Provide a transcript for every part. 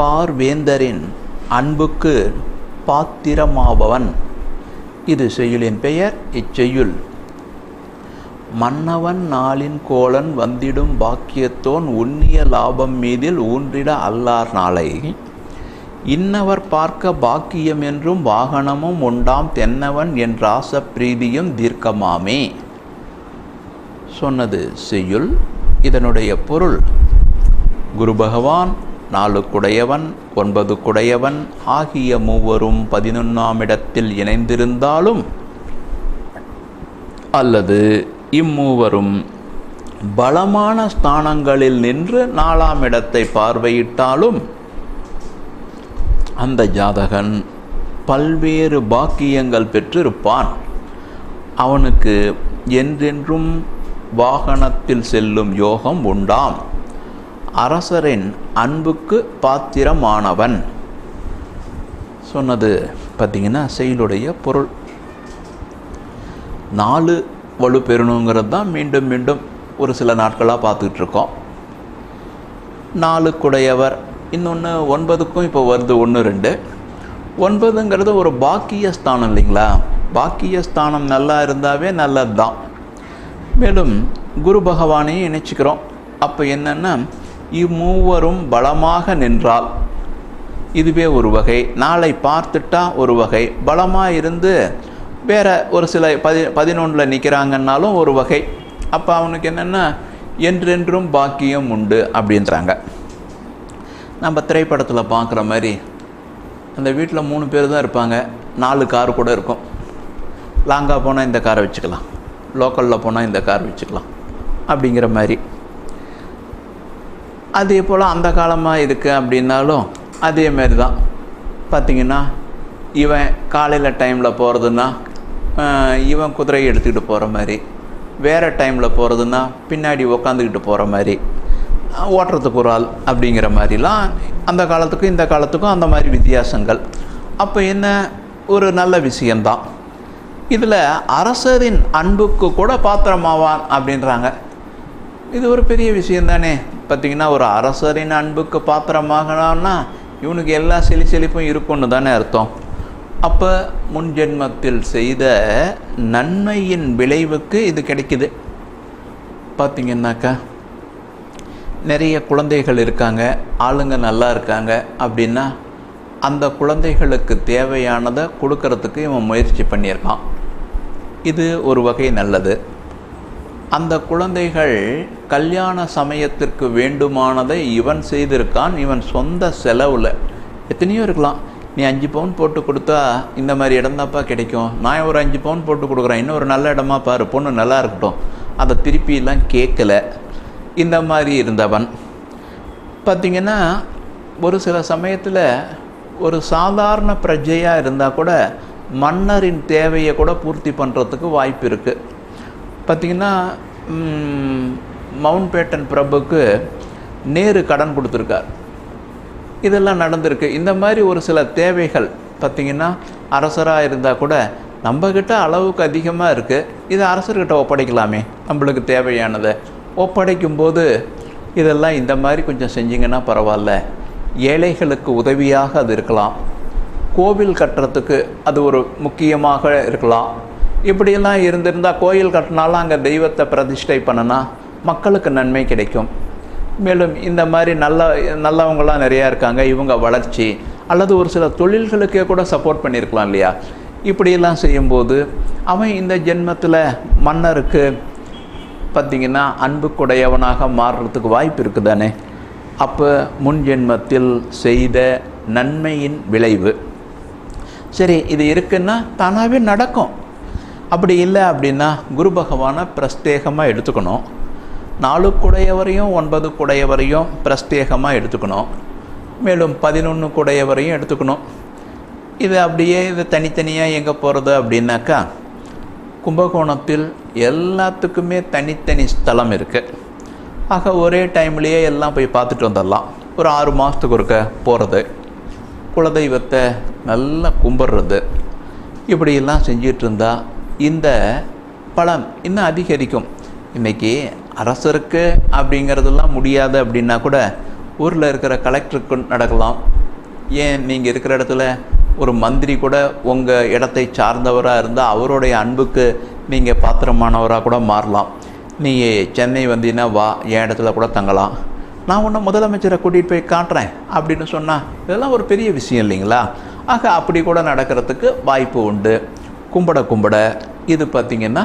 பார்வேந்தரின் அன்புக்கு பாத்திரமாபவன். இது செய்யுளின் பெயர் இச்செய்யுள். மன்னவன் நாளின் கோலன் வந்திடும் பாக்கியத்தோன் உண்ணிய லாபம் மீதில் ஊன்றிட அல்லார் நாளை. இன்னவர் பார்க்க பாக்கியம் என்றும் வாகனமும் உண்டாம் தென்னவன் என்றாச பிரீதியும் தீர்க்கமாமே. சொன்னது செய்யுள். இதனுடைய பொருள் குரு பகவான் நாலு குடையவன் ஒன்பது குடையவன் ஆகிய மூவரும் பதினொன்றாம் இடத்தில் இணைந்திருந்தாலும் அல்லது இம்மூவரும் பலமான ஸ்தானங்களில் நின்று நாலாம் இடத்தை பார்வையிட்டாலும் அந்த ஜாதகன் பல்வேறு பாக்கியங்கள் பெற்றிருப்பான். அவனுக்கு என்றென்றும் வாகனத்தில் செல்லும் யோகம் உண்டாம். அரசரின் அன்புக்கு பாத்திரமானவன். சொன்னது பார்த்தீங்கன்னா செயலுடைய பொருள். நாலு வலு பெறணுங்கிறது தான் மீண்டும் மீண்டும் ஒரு சில நாட்களாக பார்த்துக்கிட்டு இருக்கோம் நாலு குடையவர் இன்னொன்று ஒன்பதுக்கும் இப்போ வருது ஒன்று ரெண்டு. ஒன்பதுங்கிறது ஒரு பாக்கிய ஸ்தானம் இல்லைங்களா? பாக்கிய ஸ்தானம் நல்லா இருந்தாவே நல்லது தான் மேலும் குரு பகவானையும் இணைச்சிக்கிறோம். அப்போ என்னென்னா இம்மூவரும் பலமாக நின்றால் இதுவே ஒரு வகை. நாளை பார்த்துட்டா ஒரு வகை. பலமாக இருந்து வேற ஒரு சில பதி பதினொன்றில் நிற்கிறாங்கன்னாலும் ஒரு வகை. அப்போ அவனுக்கு என்னென்னா என்றென்றும் பாக்கியம் உண்டு அப்படின்றாங்க. நம்ம திரைப்படத்தில் பார்க்குற மாதிரி அந்த வீட்டில் மூணு பேர் தான் இருப்பாங்க. நாலு கார் கூட இருக்கும். லாங்காக போனால் இந்த காரை வச்சுக்கலாம். லோக்கலில் போனால் இந்த கார் வச்சுக்கலாம். அப்படிங்கிற மாதிரி. அதே போல் அந்த காலமாக இருக்குது அப்படின்னாலும் அதே மாதிரி தான் பார்த்திங்கன்னா இவன் காலையில் டைமில் போகிறதுன்னா இவன் குதிரையை எடுத்துக்கிட்டு போகிற மாதிரி. வேறு டைமில் போகிறதுன்னா பின்னாடி உக்காந்துக்கிட்டு போகிற மாதிரி. ஓட்டுறதுக்கு ஒரு ஆள் அப்படிங்கிற மாதிரிலாம் அந்த காலத்துக்கும் இந்த காலத்துக்கும் அந்த மாதிரி வித்தியாசங்கள். அப்போ என்ன? ஒரு நல்ல விஷயந்தான் இதில் அரசரின் அன்புக்கு கூட பாத்திரமாவான் அப்படின்றாங்க. இது ஒரு பெரிய விஷயம் தானே பார்த்திங்கன்னா ஒரு அரசரின் அன்புக்கு பாத்திரமாகலான்னா இவனுக்கு எல்லா செலி செழிப்பும் இருக்கும்னு தானே அர்த்தம். அப்போ முன் ஜென்மத்தில் செய்த நன்மையின் விளைவுக்கு இது கிடைக்குது. பார்த்திங்கன்னாக்கா நிறைய குழந்தைகள் இருக்காங்க ஆளுங்க நல்லா இருக்காங்க அப்படின்னா அந்த குழந்தைகளுக்கு தேவையானதை கொடுக்கறதுக்கு இவன் முயற்சி பண்ணியிருக்கான். இது ஒரு வகை நல்லது. அந்த குழந்தைகள் கல்யாண சமயத்திற்கு வேண்டுமானதை இவன் செய்திருக்கான். இவன் சொந்த செலவில். எத்தனையோ இருக்கலாம். நீ அஞ்சு பவுன் போட்டு கொடுத்தா இந்த மாதிரி இடம்தாப்பா கிடைக்கும். நான் ஒரு அஞ்சு பவுன் போட்டு கொடுக்குறேன். இன்னும் ஒரு நல்ல இடமா பாரு. பொண்ணு நல்லா இருக்கட்டும். அதை திருப்பியெல்லாம் கேட்கல. இந்த மாதிரி இருந்தவன். பார்த்திங்கன்னா ஒரு சில சமயத்தில் ஒரு சாதாரண பிரஜையாக இருந்தால் கூட மன்னரின் தேவையை கூட பூர்த்தி பண்ணுறதுக்கு வாய்ப்பு இருக்குது பார்த்திங்கன்னா மவுண்ட் பேட்டன் பிரபுக்கு நேரு கடன் கொடுத்துருக்கார். இதெல்லாம் நடந்திருக்கு. இந்த மாதிரி ஒரு சில தேவைகள் பார்த்திங்கன்னா அரசராக இருந்தால் கூட நம்மக்கிட்ட அளவுக்கு அதிகமாக இருக்குது இதை அரசர்கிட்ட ஒப்படைக்கலாமே. நம்மளுக்கு தேவையானதை. ஒப்படைக்கும்போது இதெல்லாம் இந்த மாதிரி கொஞ்சம் செஞ்சிங்கன்னா பரவாயில்ல. ஏழைகளுக்கு உதவியாக அது இருக்கலாம். கோவில் கட்டுறதுக்கு அது ஒரு முக்கியமாக இருக்கலாம். இப்படியெல்லாம் இருந்திருந்தால் கோயில் கட்டினாலும் அங்கே தெய்வத்தை பிரதிஷ்டை பண்ணனா மக்களுக்கு நன்மை கிடைக்கும். மேலும் இந்த மாதிரி நல்ல நல்லவங்களாம் நிறையா இருக்காங்க இவங்க வளர்ச்சி அல்லது ஒரு சில தொழில்களுக்கே கூட சப்போர்ட் பண்ணியிருக்கலாம் இல்லையா? இப்படியெல்லாம் செய்யும்போது அவன் இந்த ஜென்மத்தில் மன்னருக்கு பார்த்திங்கன்னா அன்புக்குடையவனாக மாறுறதுக்கு வாய்ப்பு இருக்குது தானே அப்போ முன் ஜென்மத்தில் செய்த நன்மையின் விளைவு. சரி இது இருக்குன்னா தானாகவே நடக்கும். அப்படி இல்லை அப்படின்னா குரு பகவானை பிரஸ்தேகமாக எடுத்துக்கணும். நாலு குடையவரையும் ஒன்பது குடையவரையும் பிரஸ்தேகமாக எடுத்துக்கணும். மேலும் பதினொன்று குடையவரையும் எடுத்துக்கணும். இது அப்படியே இது தனித்தனியாக எங்கே போகிறது அப்படின்னாக்கா கும்பகோணத்தில் எல்லாத்துக்குமே தனித்தனி ஸ்தலம் இருக்குது ஆக ஒரே டைம்லேயே எல்லாம் போய் பார்த்துட்டு வந்துடலாம். ஒரு ஆறு மாதத்துக்கு ஒருக்க போகிறது குலதெய்வத்தை நல்லா கும்பிட்றது. இப்படியெல்லாம் செஞ்சிட்டு இந்த பலன் இன்னும் அதிகரிக்கும். இன்றைக்கி அரசருக்கு அப்படிங்கிறதெல்லாம் முடியாது அப்படின்னா கூட ஊரில் இருக்கிற கலெக்டருக்கு நடக்கலாம். ஏன் நீங்கள் இருக்கிற இடத்துல ஒரு மந்திரி கூட உங்கள் இடத்தை சார்ந்தவராக இருந்தால் அவருடைய அன்புக்கு நீங்கள் பாத்திரமானவராக கூட மாறலாம். நீ சென்னை வந்தீங்கன்னா வா என் இடத்துல கூட தங்கலாம். நான் ஒன்று முதலமைச்சரை கூட்டிகிட்டு போய் காட்டுறேன் அப்படின்னு சொன்னால் இதெல்லாம் ஒரு பெரிய விஷயம் இல்லைங்களா? ஆக அப்படி கூட நடக்கிறதுக்கு வாய்ப்பு உண்டு. கும்பிட கும்பிட இது பார்த்திங்கன்னா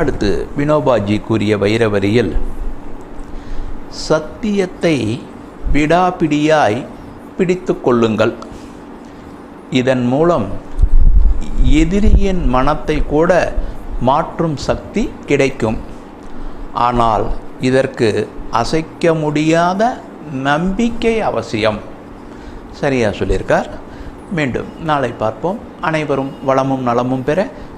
அடுத்து வினோபாஜி கூறிய வைரவரியில் சத்தியத்தை விடாபிடியாய் பிடித்து கொள்ளுங்கள். இதன் மூலம் எதிரியின் மனத்தை கூட மாற்றும் சக்தி கிடைக்கும். ஆனால் இதற்கு அசைக்க முடியாத நம்பிக்கை அவசியம். சரியாக சொல்லியிருக்கார். மீண்டும் நாளை பார்ப்போம். அனைவரும் வளமும் நலமும் பெற